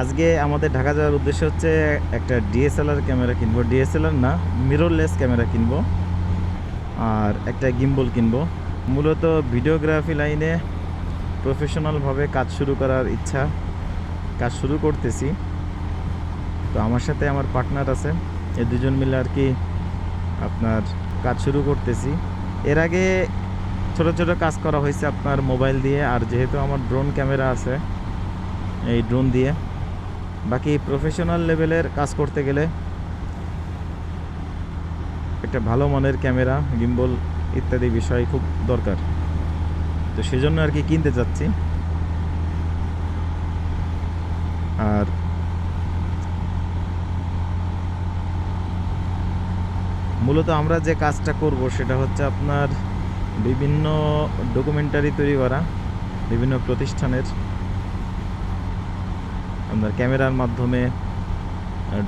আজকে আমাদের ঢাকা যাওয়ার উদ্দেশ্য হচ্ছে একটা ডিএসএলআর ক্যামেরা কিনবো। ডিএসএলআর না মিররলেস ক্যামেরা কিনবো আর একটা গিম্বল কিনবো। মূলত ভিডিওগ্রাফি লাইনে প্রফেশনালভাবে কাজ শুরু করার ইচ্ছা, কাজ শুরু করতেছি। তো আমার সাথে আমার পার্টনার আছে এই দুজন মিলে আর কি আপনার কাজ শুরু করতেছি। এর আগে ছোট ছোট কাজ করা হয়েছে আপনার মোবাইল দিয়ে, আর যেহেতু আমার ড্রোন ক্যামেরা আছে, এই ড্রোন দিয়ে বাকি প্রফেশনাল লেভেলের কাজ করতে গেলে একটা ভালো মানের ক্যামেরা গিম্বল ইত্যাদি বিষয় খুব দরকার। তো সেজন্য আর কি কিনতে যাচ্ছি। আর মূলত আমরা যে কাজটা করব সেটা হচ্ছে আপনার বিভিন্ন ডকুমেন্টারি তৈরি করা, বিভিন্ন প্রতিষ্ঠানের। আপনার ক্যামেরার মাধ্যমে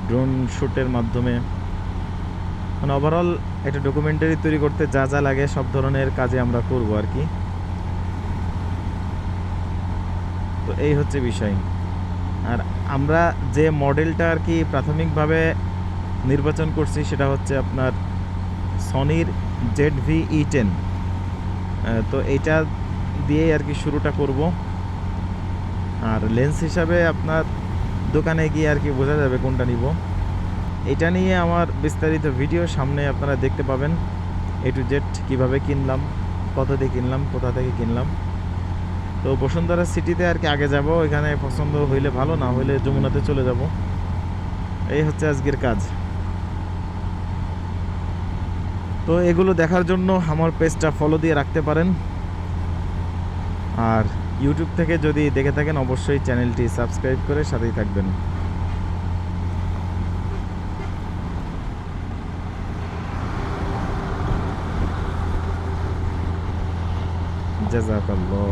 ড্রোন শ্যুটের মাধ্যমে। মানে ওভারঅল একটা ডকুমেন্টারি তৈরি করতে যা যা লাগে সব ধরনের কাজে আমরা করব আর কি। তো এই হচ্ছে বিষয়। আর আমরা যে মডেলটা আর কি প্রাথমিকভাবে নির্বাচন করছি সেটা হচ্ছে আপনার সনির জেড ভি ই টেন তো এইটা দিয়েই আর কি শুরুটা করব। আর লেন্স হিসাবে আপনার দোকানে গিয়ে আর কি বোঝা যাবে কোনটা নিব। এটা নিয়ে আমার বিস্তারিত ভিডিও সামনে আপনারা দেখতে পাবেন। এ টু জেড কীভাবে কিনলাম, কত দিয়ে কিনলাম, কোথা থেকে কিনলাম। তো বসুন্ধরা সিটিতে আর কি আগে যাব, এখানে পছন্দ হইলে ভালো, না হইলে যমুনাতে চলে যাব। এই হচ্ছে আজকের কাজ। তো এগুলো দেখার জন্য আমার পেজটা ফলো দিয়ে রাখতে পারেন। আর ইউটিউব থেকে যদি দেখে থাকেন অবশ্যই চ্যানেলটি সাবস্ক্রাইব করে সাথেই থাকবেন। জাজাকাল্লাহ